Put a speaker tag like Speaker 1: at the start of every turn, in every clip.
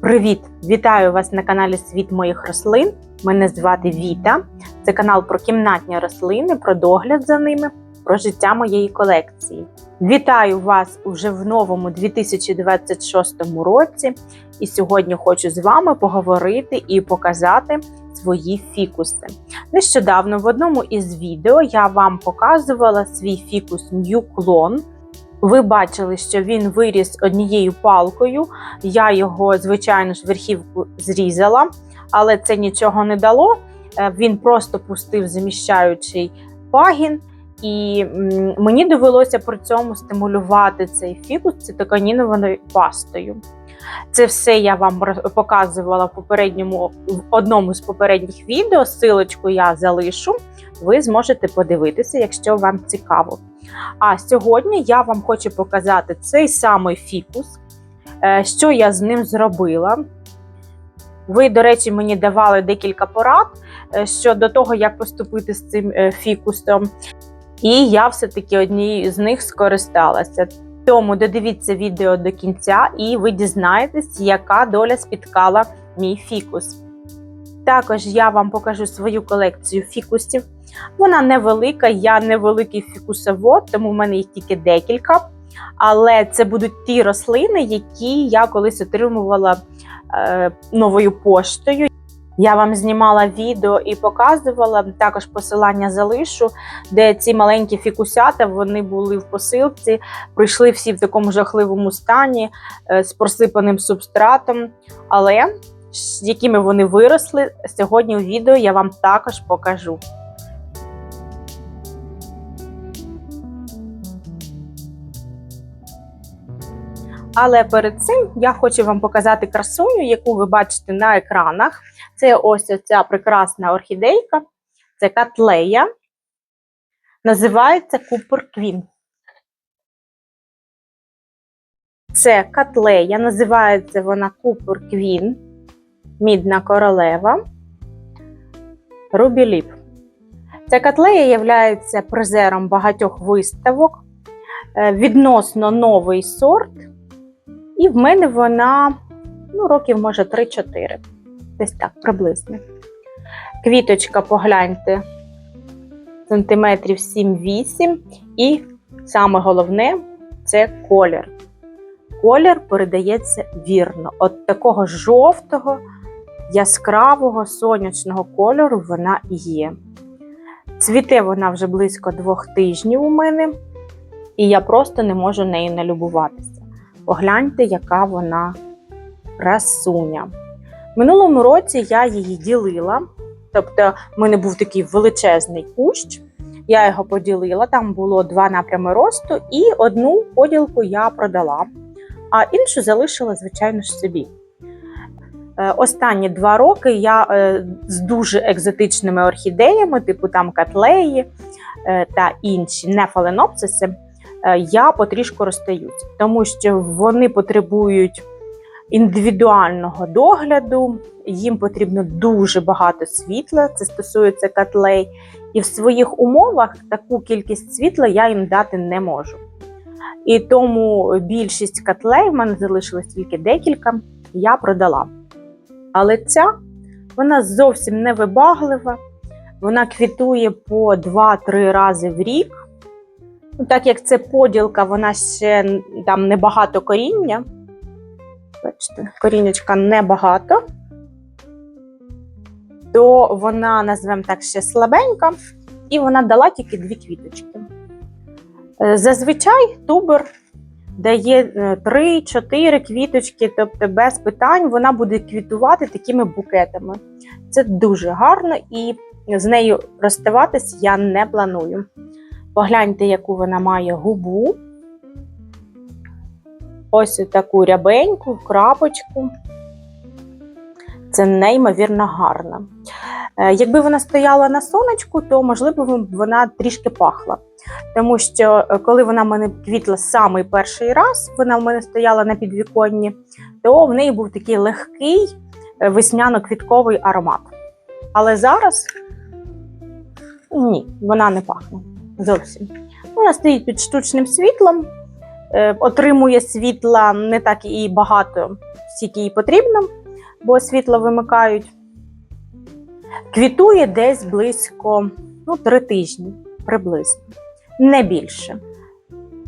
Speaker 1: Привіт! Вітаю вас на каналі Світ моїх рослин. Мене звати Віта. Це канал про кімнатні рослини, про догляд за ними, про життя моєї колекції. Вітаю вас уже в новому 2026 році. І сьогодні хочу з вами поговорити і показати свої фікуси. Нещодавно в одному із відео я вам показувала свій фікус New Clone. Ви бачили, що він виріс однією палкою. Я його, звичайно ж, верхівку зрізала, але це нічого не дало. Е, Він просто пустив заміщаючий пагін, і мені довелося при цьому стимулювати цей фікус цитоканінованою пастою. Це все я вам показувала в попередньому в одному з попередніх відео. Силочку я залишу. Ви зможете подивитися, якщо вам цікаво. А сьогодні я вам хочу показати цей самий фікус, е, що я з ним зробила. Ви, до речі, мені давали декілька порад е, щодо того, як поступити з цим е, фікусом. І я все-таки однією з них скористалася. Тому додивіться відео до кінця, і ви дізнаєтесь, яка доля спіткала мій фікус. Також я вам покажу свою колекцію фікусів. Вона невелика, я невеликий фікусовод, тому в мене їх тільки декілька. Але це будуть ті рослини, які я колись отримувала е, новою поштою. Я вам знімала відео і показувала також посилання залишу, де ці маленькі фікусята вони були в посилці, прийшли всі в такому жахливому стані е, з просипаним субстратом. Але з якими вони виросли, сьогодні у відео я вам також покажу. Але перед цим я хочу вам показати красуню, яку ви бачите на екранах. Це ось ця прекрасна орхідейка, це котлея. Називається Купер Квін. Це котлея, називається вона Купер Квін, мідна королева, Рубі Ліп. Ця котлея є призером багатьох виставок, е, відносно новий сорт. І в мене вона ну, років, може, 3-4. Десь так, приблизно. Квіточка, погляньте, сантиметрів 7-8. І саме головне це колір. Колір передається вірно. От такого жовтого, яскравого сонячного кольору вона є. Цвіте вона вже близько двох тижнів у мене, і я просто не можу нею налюбуватися. Погляньте, яка вона красуня. Минулому році я її ділила. Тобто, в мене був такий величезний кущ, я його поділила, там було два напрями росту, і одну поділку я продала, а іншу залишила, звичайно ж, собі. Е, Останні два роки я е, з дуже екзотичними орхідеями, типу там котлеї е, та інші не фаленопсиси, е, я потрішку розстаюся, тому що вони потребують індивідуального догляду, їм потрібно дуже багато світла, це стосується котлей, і в своїх умовах таку кількість світла я їм дати не можу. І тому більшість котлей в мене залишилось тільки декілька, я продала. Але ця вона зовсім не вибаглива, вона квітує по 2-3 рази в рік. Так як це поділка, вона ще там небагато коріння. Бачите, корінечка небагато, то вона, назвемо так, ще слабенька, і вона дала тільки дві квіточки. Е, Зазвичай тубер дає 3-4 квіточки, тобто без питань вона буде квітувати такими букетами. Це дуже гарно і з нею розставатись я не планую. Погляньте, яку вона має губу. Ось таку рябеньку, крапочку. Це неймовірно гарно. Е, Якби вона стояла на сонечку, то можливо вона трішки пахла. Тому що е, коли вона в мене квітла самий перший раз, вона в мене стояла на підвіконні, то в неї був такий легкий е, весняно-квітковий аромат. Але зараз ні, вона не пахне зовсім. Вона стоїть під штучним світлом, е, отримує світла не так і багато, скільки їй потрібно, бо світло вимикають. Квітує десь близько ну, 3 тижні приблизно, не більше.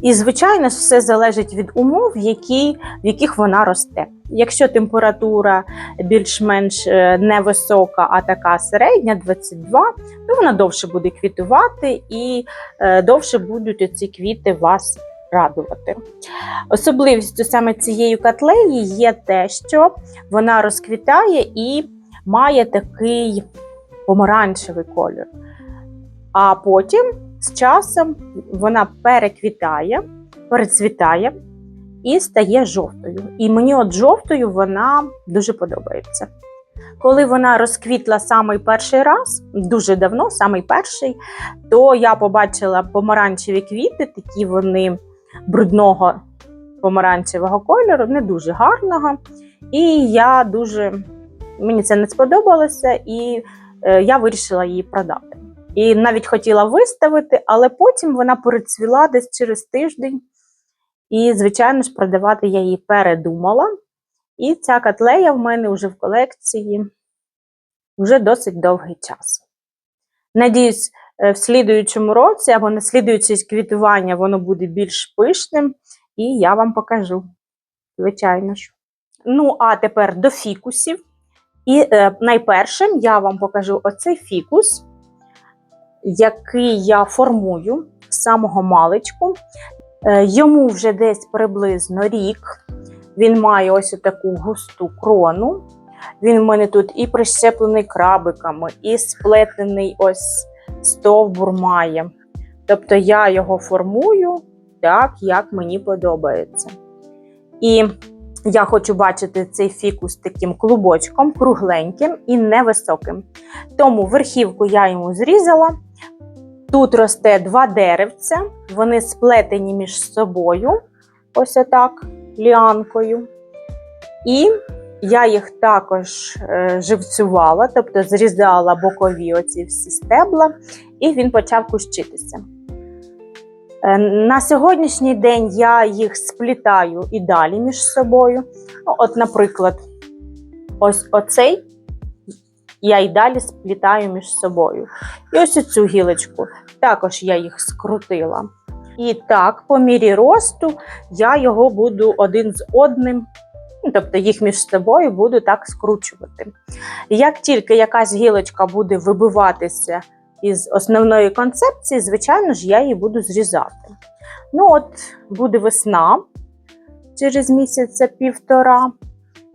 Speaker 1: І, звичайно, все залежить від умов, які, в яких вона росте. Якщо температура більш-менш е, невисока, а така середня, 22, то вона довше буде квітувати і е, довше будуть ці квіти вас радувати. Особливістю саме цієї котлеї є те, що вона розквітає і має такий помаранчевий колір. А потім з часом вона переквітає, перецвітає і стає жовтою. І мені от жовтою вона дуже подобається. Коли вона розквітла самий перший раз, дуже давно, самий перший, то я побачила помаранчеві квіти, такі вони брудного помаранчевого кольору, не дуже гарного. І я дуже мені це не сподобалося, і е, я вирішила її продати. І навіть хотіла виставити, але потім вона перецвіла десь через тиждень. І, звичайно ж, продавати я її передумала. І ця котлея в мене вже в колекції вже досить довгий час. Надіюсь, е, в слідуючому році або на слідуюче квітування воно буде більш пишним, і я вам покажу. Звичайно ж. Ну, а тепер до фікусів. І е, найпершим я вам покажу оцей фікус який я формую з самого маличку. Е, Йому вже десь приблизно рік. Він має ось таку густу крону. Він в мене тут і прищеплений крабиками, і сплетений ось стовбур має. Тобто я його формую так, як мені подобається. І я хочу бачити цей фікус таким клубочком, кругленьким і невисоким. Тому верхівку я йому зрізала. Тут росте два деревця, вони сплетені між собою, ось отак, ліанкою. І я їх також е, живцювала, тобто зрізала бокові оці всі стебла, і він почав кущитися. Е, На сьогоднішній день я їх сплітаю і далі між собою. Ну, От, наприклад, ось оцей я і далі сплітаю між собою. І ось цю гілочку також я їх скрутила. І так, по мірі росту, я його буду один з одним, ну, тобто їх між собою буду так скручувати. Як тільки якась гілочка буде вибиватися із основної концепції, звичайно ж, я її буду зрізати. Ну, от, буде весна через місяця півтора.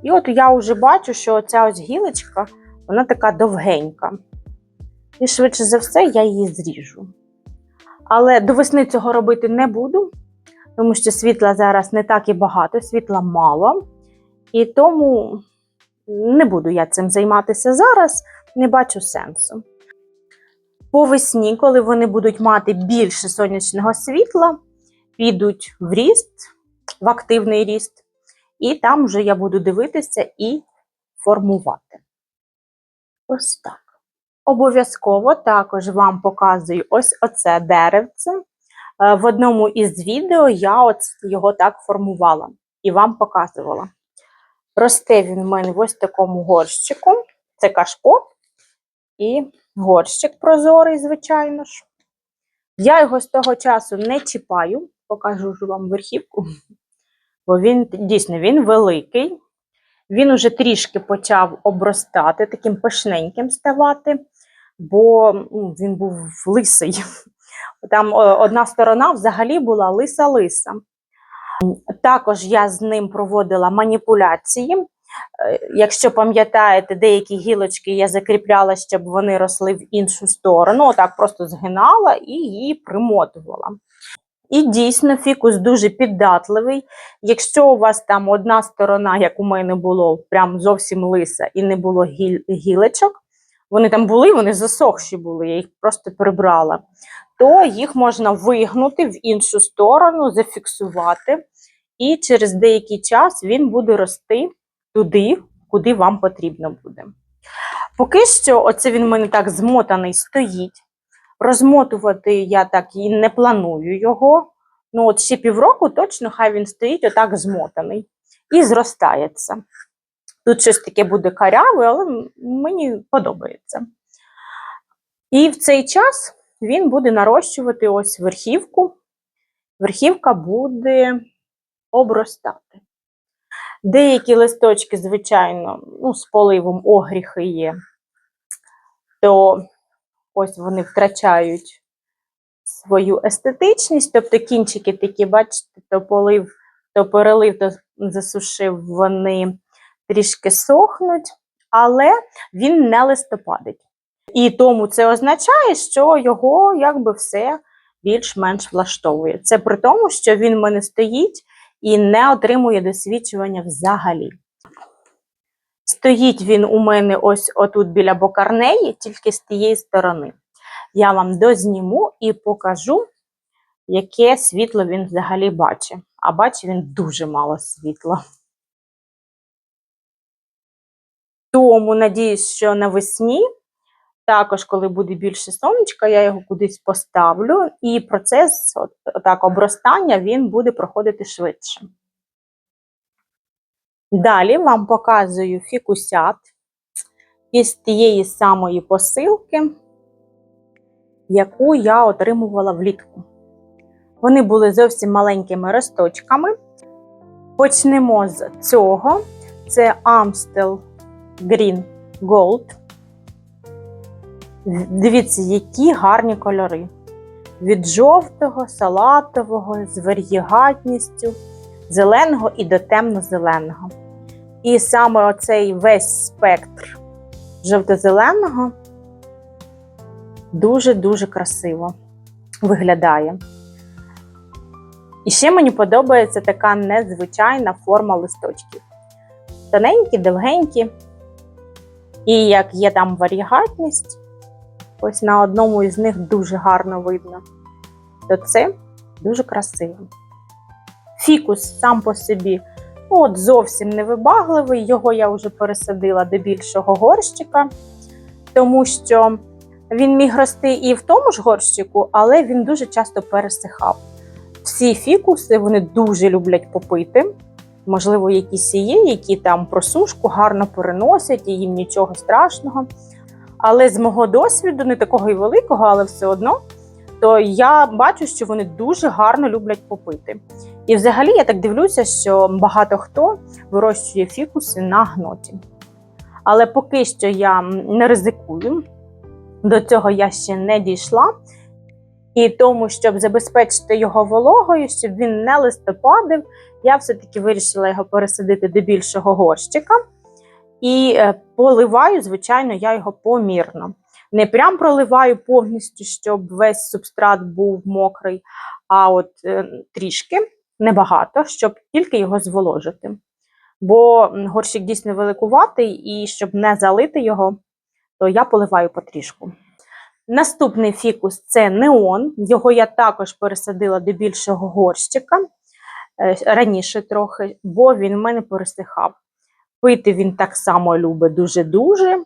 Speaker 1: І от я вже бачу, що ця ось гілочка, вона така довгенька. І швидше за все я її зріжу. Але до весни цього робити не буду, тому що світла зараз не так і багато, світла мало. І тому не буду я цим займатися зараз, не бачу сенсу. По весні, коли вони будуть мати більше сонячного світла, підуть в ріст, в активний ріст, і там вже я буду дивитися і формувати. Ось так. Обов'язково також вам показую ось оце деревце. Е, В одному із відео я от його так формувала і вам показувала. Росте він в мене в ось такому горщику. Це кашпо і горщик прозорий, звичайно ж. Я його з того часу не чіпаю, покажу ж вам верхівку, бо він дійсно він великий. Він уже трішки почав обростати, таким пишненьким ставати, бо ну, він був лисий. Там одна сторона взагалі була лиса-лиса. Також я з ним проводила маніпуляції. Е, Якщо пам'ятаєте, деякі гілочки я закріпляла, щоб вони росли в іншу сторону. Отак просто згинала і її примотувала. І дійсно фікус дуже піддатливий. Якщо у вас там одна сторона, як у мене було, прям зовсім лиса, і не було гіл- гілочок, вони там були, вони засохші були, я їх просто прибрала, то їх можна вигнути в іншу сторону, зафіксувати, і через деякий час він буде рости туди, куди вам потрібно буде. Поки що, оце він в мене так змотаний стоїть. Розмотувати я так і не планую його. Ну, от ще півроку точно хай він стоїть отак змотаний. і зростається. Тут щось таке буде каряве, але мені подобається. І в цей час він буде нарощувати ось верхівку. Верхівка буде обростати. Деякі листочки, звичайно, ну, з поливом огріхи є, то ось вони втрачають свою естетичність, тобто кінчики такі, бачите, то полив, то перелив, то засушив, вони трішки сохнуть, але він не листопадить. І тому це означає, що його якби все більш-менш влаштовує. Це при тому, що він в мене стоїть і не отримує досвідчування взагалі. Стоїть він у мене ось отут біля бокарнеї, тільки з тієї сторони. Я вам дозніму і покажу, яке світло він взагалі бачить. А бачить він дуже мало світла. Тому надіюсь, що навесні, також, коли буде більше сонечка, я його кудись поставлю, і процес от, так, обростання він буде проходити швидше. Далі вам показую фікусят із тієї самої посилки, яку я отримувала влітку. Вони були зовсім маленькими росточками. Почнемо з цього. Це Amstel Green Gold. Дивіться, які гарні кольори. Від жовтого, салатового, з вар'єгатністю, зеленого і до темно-зеленого. І саме оцей весь спектр жовто-зеленого дуже-дуже красиво виглядає. І ще мені подобається така незвичайна форма листочків. Тоненькі, довгенькі. І як є там варігатність, ось на одному із них дуже гарно видно, то це дуже красиво. Фікус сам по собі ну, от зовсім невибагливий, його я вже пересадила до більшого горщика, тому що він міг рости і в тому ж горщику, але він дуже часто пересихав. Всі фікуси вони дуже люблять попити. Можливо, якісь є, які там просушку гарно переносять, і їм нічого страшного. Але з мого досвіду, не такого і великого, але все одно, то я бачу, що вони дуже гарно люблять попити. І взагалі я так дивлюся, що багато хто вирощує фікуси на гноті. Але поки що я не ризикую, до цього я ще не дійшла. І тому, щоб забезпечити його вологою, щоб він не листопадив, я все-таки вирішила його пересадити до більшого горщика. І е, поливаю, звичайно, я його помірно. Не прям проливаю повністю, щоб весь субстрат був мокрий, а от е, трішки, небагато, щоб тільки його зволожити. Бо горщик дійсно великуватий, і щоб не залити його, то я поливаю потрішку. Наступний фікус це неон. Його я також пересадила до більшого горщика е, раніше трохи, бо він в мене пересихав. Пити він так само любить дуже-дуже.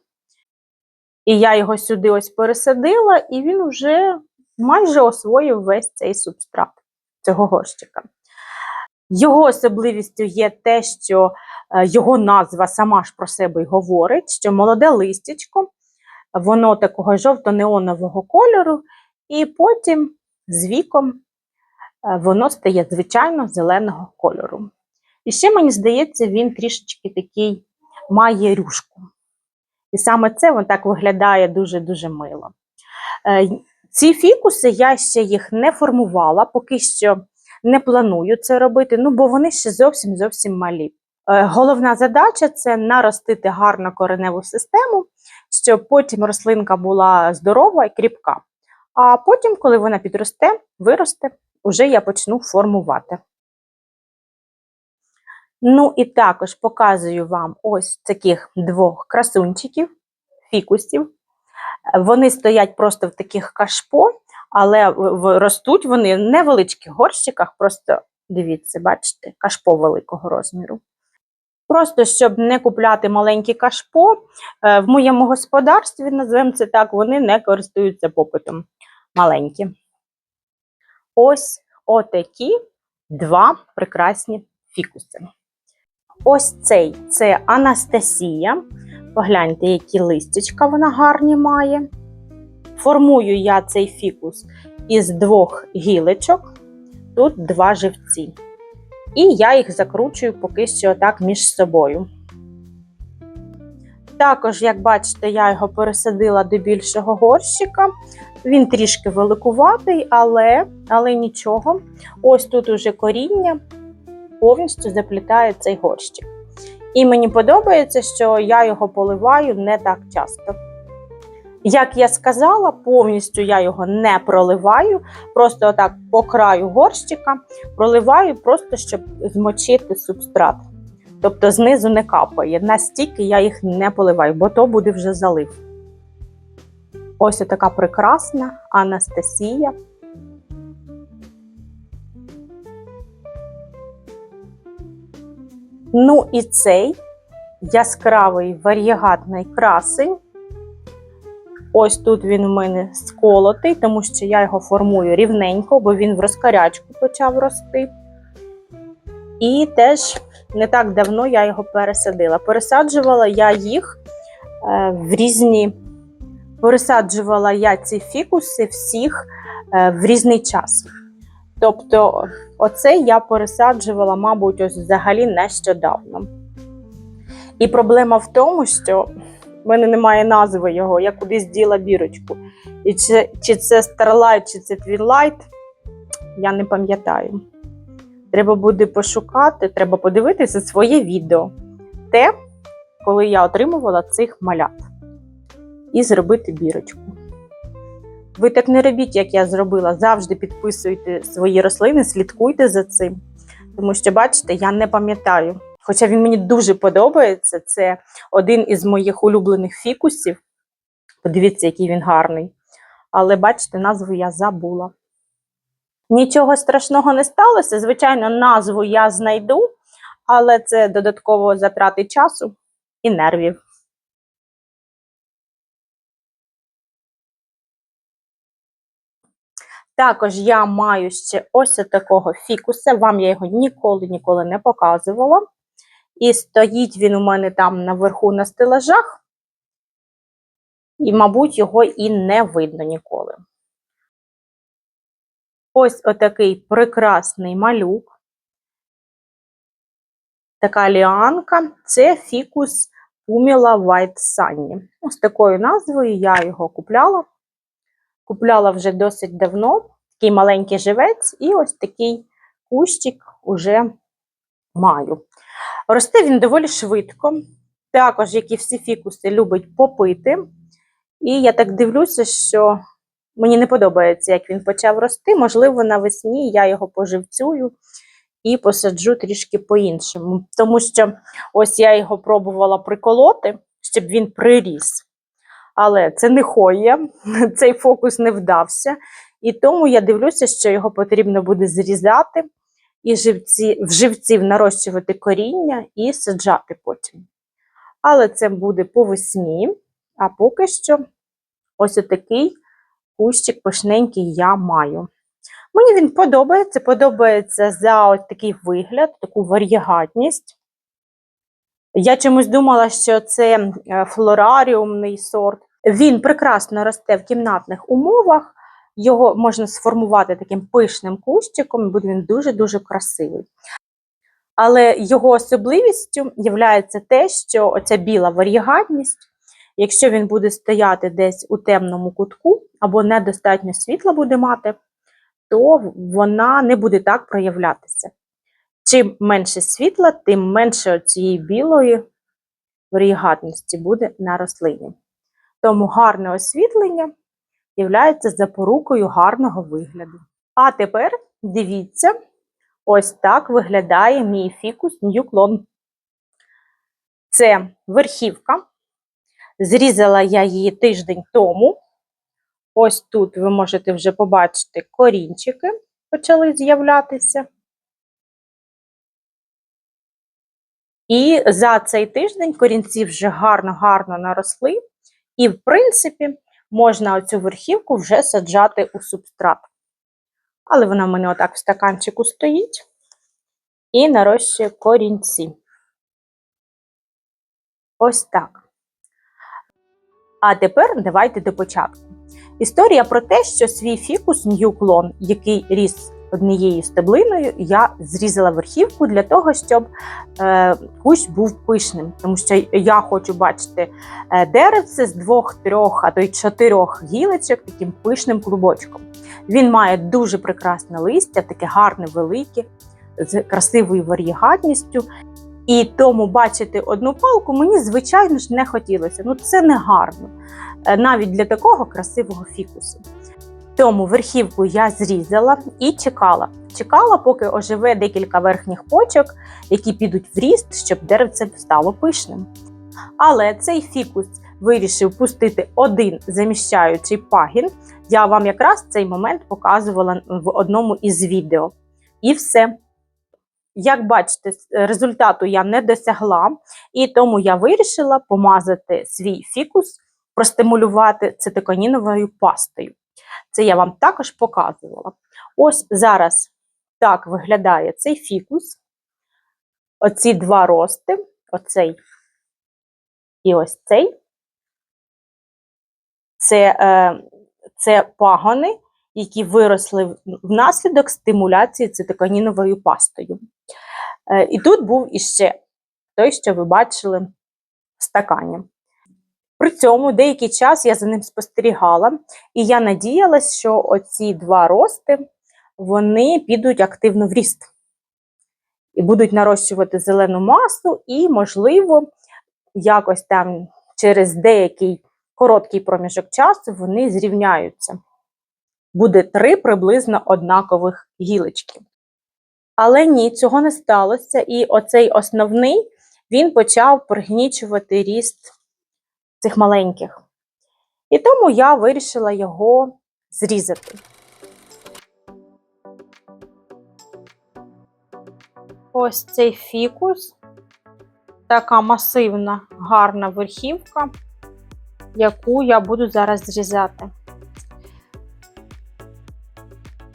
Speaker 1: І я його сюди ось пересадила, і він вже майже освоїв весь цей субстрат цього горщика. Його особливістю є те, що е, його назва сама ж про себе й говорить, що молоде листячко, воно такого жовто-неонового кольору, і потім з віком е, воно стає звичайно зеленого кольору. І ще, мені здається, він трішечки такий має рюшку. І саме це він так виглядає дуже-дуже мило. Е, Ці фікуси я ще їх не формувала, поки що не планую це робити, ну бо вони ще зовсім зовсім малі. Е, Головна задача це наростити гарно кореневу систему, щоб потім рослинка була здорова і кріпка. А потім, коли вона підросте, виросте, вже я почну формувати. Ну і також показую вам ось таких двох красунчиків, фікусів. Вони стоять просто в таких кашпо, але ростуть вони в невеличких горщиках, просто дивіться, бачите, кашпо великого розміру. Просто щоб не купляти маленькі кашпо, е, в моєму господарстві, називаємо це так, вони не користуються попитом маленькі. Ось отакі два прекрасні фікуси. Ось цей це Анастасія. Погляньте, які листячка вона гарні має. Формую я цей фікус із двох гілочок, тут два живці. І я їх закручую поки що так між собою. Також, як бачите, я його пересадила до більшого горщика. Він трішки великуватий, але, але нічого. Ось тут уже коріння повністю заплітає цей горщик. І мені подобається, що я його поливаю не так часто. Як я сказала, повністю я його не проливаю, просто отак по краю горщика проливаю, просто щоб змочити субстрат. Тобто знизу не капає. Настільки я їх не поливаю, бо то буде вже залив. Ось така прекрасна Анастасія. Ну і цей яскравий варієгатний красень. Ось тут він у мене сколотий, тому що я його формую рівненько, бо він в розкарячку почав рости. І теж не так давно я його пересадила. Пересаджувала я їх е, в різні. Пересаджувала я ці фікуси всіх е, в різний час. Тобто, оце я пересаджувала, мабуть, ось взагалі нещодавно. І проблема в тому, що в мене немає назви його, я кудись діла бірочку. І чи, чи це Starlight, чи це Twilight, я не пам'ятаю. Треба буде пошукати, треба подивитися своє відео. Те, коли я отримувала цих малят. І зробити бірочку. Ви так не робіть, як я зробила. Завжди підписуйте свої рослини, слідкуйте за цим. Тому що, бачите, я не пам'ятаю. Хоча він мені дуже подобається. Це один із моїх улюблених фікусів. Подивіться, який він гарний. Але бачите, назву я забула. Нічого страшного не сталося. Звичайно, назву я знайду, але це додатково затрати часу і нервів. Також я маю ще ось такого фікуса. Вам я його ніколи ніколи не показувала. І стоїть він у мене там наверху на стелажах, і, мабуть, його і не видно ніколи. Ось отакий прекрасний малюк. Така ліанка це фікус Pumila White Sunny. Ось такою назвою я його купляла. Купляла вже досить давно. Такий маленький живець, і ось такий кущик уже маю. Росте він доволі швидко. Також, як і всі фікуси, любить попити. І я так дивлюся, що мені не подобається, як він почав рости. Можливо, навесні я його поживцюю і посаджу трішки по-іншому. Тому що ось я його пробувала приколоти, щоб він приріс. Але це не хоє, цей фокус не вдався. І тому я дивлюся, що його потрібно буде зрізати і живці, в живців нарощувати коріння і саджати потім. Але це буде по весні, а поки що ось отакий кущик пишненький я маю. Мені він подобається, подобається за ось такий вигляд, таку варієгатність. Я чомусь думала, що це флораріумний сорт. Він прекрасно росте в кімнатних умовах, його можна сформувати таким пишним кущиком, і буде він дуже-дуже красивий. Але його особливістю є те, що оця біла варігатність, якщо він буде стояти десь у темному кутку або недостатньо світла буде мати, то вона не буде так проявлятися. Чим менше світла, тим менше цієї білої варігатності буде на рослині. Тому гарне освітлення є запорукою гарного вигляду. А тепер дивіться, ось так виглядає мій фікус Ньюклон. Це верхівка. Зрізала я її тиждень тому. Ось тут ви можете вже побачити корінчики почали з'являтися. І за цей тиждень корінці вже гарно-гарно наросли. І, в принципі, можна оцю верхівку вже саджати у субстрат. Але вона в мене отак в стаканчику стоїть і нарощує корінці. Ось так. А тепер давайте до початку. Історія про те, що свій фікус нью клон, який ріс однією стеблиною, я зрізала верхівку для того, щоб е, кущ був пишним. Тому що я хочу бачити е, деревце з двох, трьох, а то й чотирьох гілочок таким пишним клубочком. Він має дуже прекрасне листя, таке гарне, велике, з красивою варігатністю. І тому бачити одну палку мені, звичайно ж, не хотілося. Ну, це не гарно, е, навіть для такого красивого фікусу. Тому верхівку я зрізала і чекала. Чекала, поки оживе декілька верхніх почок, які підуть в ріст, щоб деревце стало пишним. Але цей фікус вирішив пустити один заміщаючий пагін. Я вам якраз цей момент показувала в одному із відео. І все. Як бачите, результату я не досягла, і тому я вирішила помазати свій фікус, простимулювати цитоконіновою пастою. Це я вам також показувала. Ось зараз так виглядає цей фікус. Оці два рости, оцей і ось цей. Це, е, це пагони, які виросли внаслідок стимуляції цитоконіновою пастою. Е, і тут був іще той, що ви бачили в стакані. При цьому деякий час я за ним спостерігала, і я надіялась, що оці два рости вони підуть активно в ріст і будуть нарощувати зелену масу, і, можливо, якось там через деякий короткий проміжок часу вони зрівняються. Буде три приблизно однакових гілочки. Але ні, цього не сталося. І оцей основний він почав пригнічувати ріст цих маленьких. І тому я вирішила його зрізати. Ось цей фікус, така масивна, гарна верхівка, яку я буду зараз зрізати.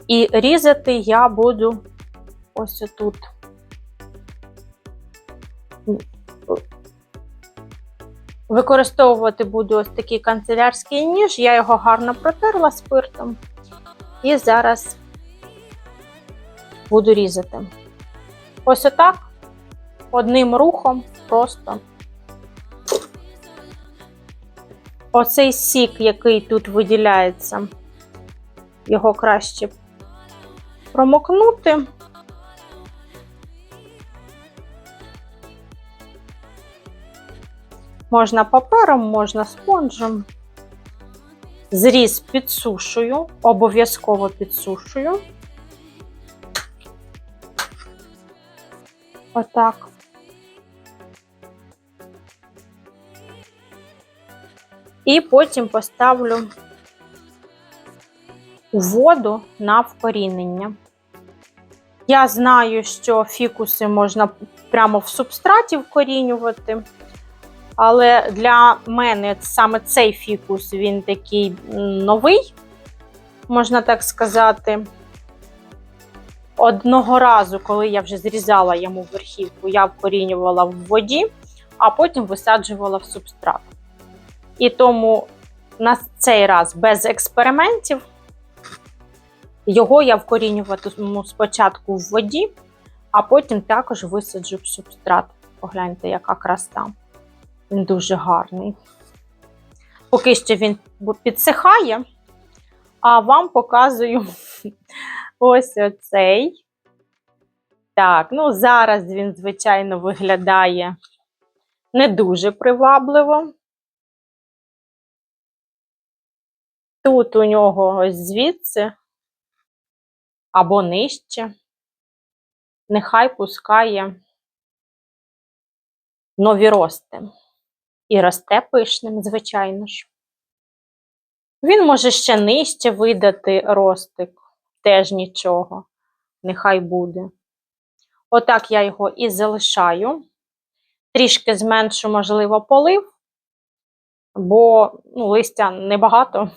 Speaker 1: І різати я буду ось отут. Використовувати буду ось такий канцелярський ніж, я його гарно протерла спиртом. І зараз буду різати. Ось отак, одним рухом просто. Оцей сік, який тут виділяється, його краще промокнути. Можна папером, можна спонжем. Зріз підсушую, обов'язково підсушую. Отак. І потім поставлю воду на вкорінення. Я знаю, що фікуси можна прямо в субстраті вкорінювати. Але для мене саме цей фікус він такий новий, можна так сказати. Одного разу, коли я вже зрізала йому верхівку, я вкорінювала в воді, а потім висаджувала в субстрат. І тому на цей раз без експериментів його я вкорінюватиму спочатку в воді, а потім також висаджу в субстрат. Погляньте, яка краса. Він дуже гарний. Поки що він підсихає, а вам показую ось оцей. Так, ну зараз він, звичайно, виглядає не дуже привабливо. Тут у нього ось звідси або нижче. Нехай пускає нові рости. І росте пишним, звичайно ж. Він може ще нижче видати ростик, теж нічого, нехай буде. Отак я його і залишаю. Трішки зменшу, можливо, полив, бо ну, листя небагато.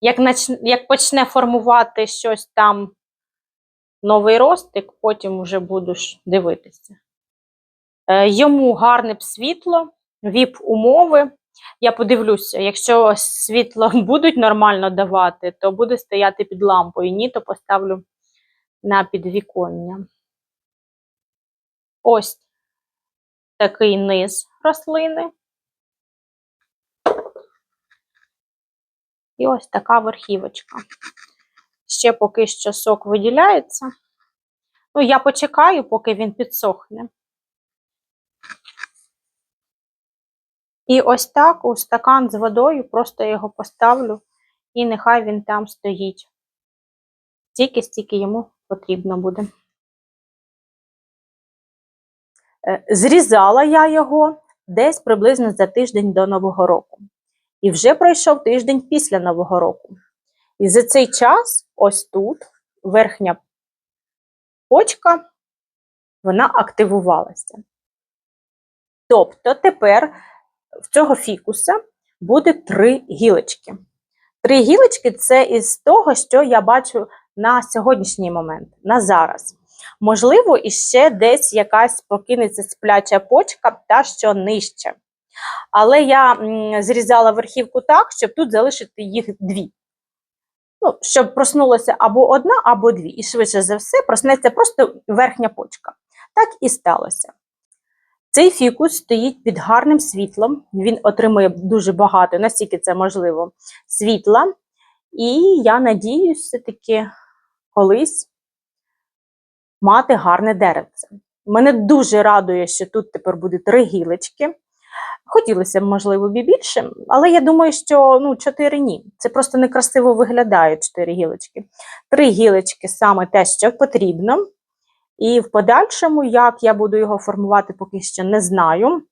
Speaker 1: Як, нач... Як почне формувати щось там новий ростик, потім вже будеш дивитися. Е, Йому гарне б світло, віп умови. Я подивлюся, якщо світло будуть нормально давати, то буде стояти під лампою. Ні, то поставлю на підвіконня. Ось такий низ рослини. І ось така верхівочка. Ще поки що сок виділяється. Ну, я почекаю, поки він підсохне. І ось так у стакан з водою, просто його поставлю, і нехай він там стоїть. Стільки, стільки йому потрібно буде. Е, Зрізала я його десь приблизно за тиждень до Нового року. І вже пройшов тиждень після Нового року. І за цей час, ось тут, верхня почка, вона активувалася. Тобто тепер в цього фікуса буде три гілочки. Три гілочки це із того, що я бачу на сьогоднішній момент, на зараз. Можливо, іще десь якась прокинеться спляча почка, та що нижче. Але я зрізала верхівку так, щоб тут залишити їх дві. Ну, щоб проснулася або одна, або дві. І швидше за все проснеться просто верхня почка. Так і сталося. Цей фікус стоїть під гарним світлом, він отримує дуже багато, настільки це можливо, світла. І я надіюсь, все-таки колись мати гарне деревце. Мене дуже радує, що тут тепер буде три гілочки. Хотілося б, можливо, і більше, але я думаю, що ну, чотири ні. Це просто некрасиво виглядає чотири гілочки. Три гілочки саме те, що потрібно. І в подальшому, як я буду його формувати, поки що не знаю.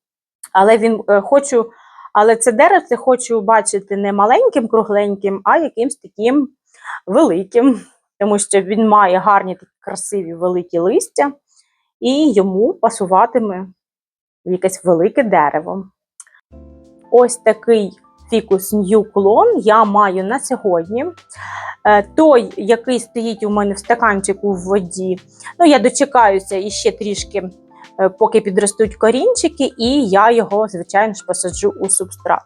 Speaker 1: Але він е, хочу, але це деревце хочу бачити не маленьким, кругленьким, а якимсь таким великим, тому що він має гарні такі красиві великі листя, і йому пасуватиме якесь велике дерево. Ось такий фікус New Clone я маю на сьогодні. Е, Той, який стоїть у мене в стаканчику в воді, ну я дочекаюся іще трішки, е, поки підростуть корінчики, і я його, звичайно ж, посаджу у субстрат.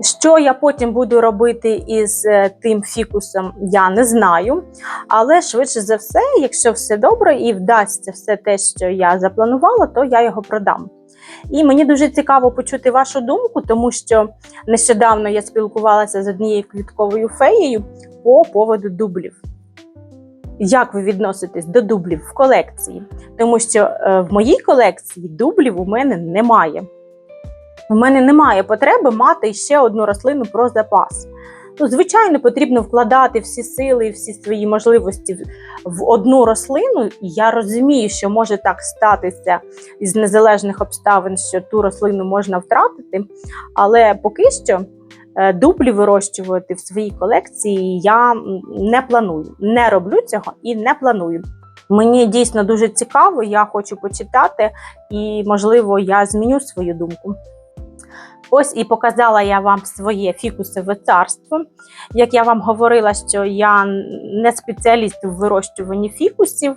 Speaker 1: Що я потім буду робити із е, тим фікусом, я не знаю. Але швидше за все, якщо все добре і вдасться все те, що я запланувала, то я його продам. І мені дуже цікаво почути вашу думку, тому що нещодавно я спілкувалася з однією квітковою феєю по поводу дублів. Як ви відноситесь до дублів в колекції? Тому що е, в моїй колекції дублів у мене немає. У мене немає потреби мати ще одну рослину про запас. Ну, звичайно, потрібно вкладати всі сили і всі свої можливості в- одну рослину. І я розумію, що може так статися із незалежних обставин, що ту рослину можна втратити. Але поки що е, дублі вирощувати в своїй колекції я не планую. Не роблю цього і не планую. Мені дійсно дуже цікаво, я хочу почитати, і, можливо, я зміню свою думку. Ось і показала я вам своє фікусове царство. Як я вам говорила, що я не спеціаліст в вирощуванні фікусів,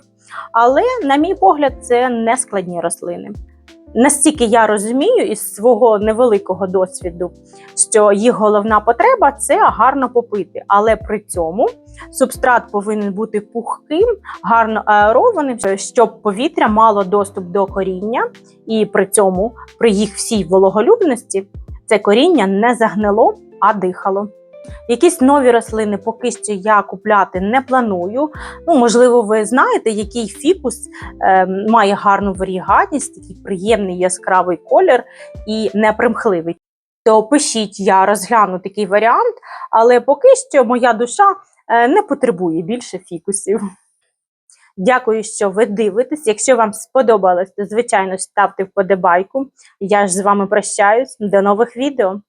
Speaker 1: але, на мій погляд, це не складні рослини. Настільки я розумію із свого невеликого досвіду, що їх головна потреба це гарно попити, але при цьому субстрат повинен бути пухким, гарно аерованим, щоб повітря мало доступ до коріння, і при цьому, при їх всій вологолюбності, це коріння не загнило, а дихало. Якісь нові рослини поки що я купляти не планую. Ну, можливо, ви знаєте, який фікус е, має гарну варігатність, такий приємний яскравий колір і непримхливий. То пишіть, я розгляну такий варіант, але поки що моя душа е, не потребує більше фікусів. Дякую, що ви дивитесь. Якщо вам сподобалось, то звичайно ставте вподобайку. Я ж з вами прощаюсь. До нових відео.